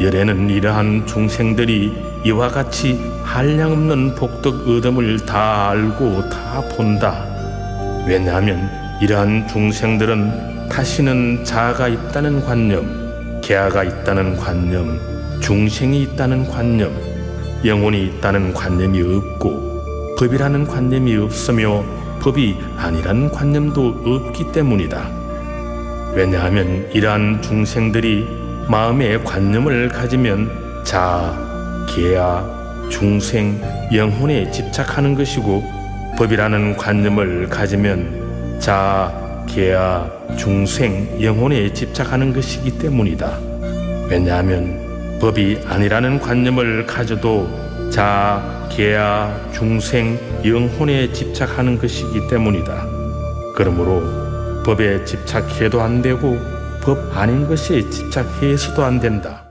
열에는 이러한 중생들이 이와 같이 한량없는 복덕 의덤을 다 알고 다 본다. 왜냐하면 이러한 중생들은 다시는 자아가 있다는 관념, 개아가 있다는 관념, 중생이 있다는 관념, 영혼이 있다는 관념이 없고 법이라는 관념이 없으며 법이 아니라는 관념도 없기 때문이다. 왜냐하면 이러한 중생들이 마음의 관념을 가지면 자, 개야, 중생, 영혼에 집착하는 것이고 법이라는 관념을 가지면 자, 개야, 중생, 영혼에 집착하는 것이기 때문이다. 왜냐하면 법이 아니라는 관념을 가져도 자, 개야, 중생, 영혼에 집착하는 것이기 때문이다. 그러므로 법에 집착해도 안 되고 법 아닌 것에 집착해서도 안 된다.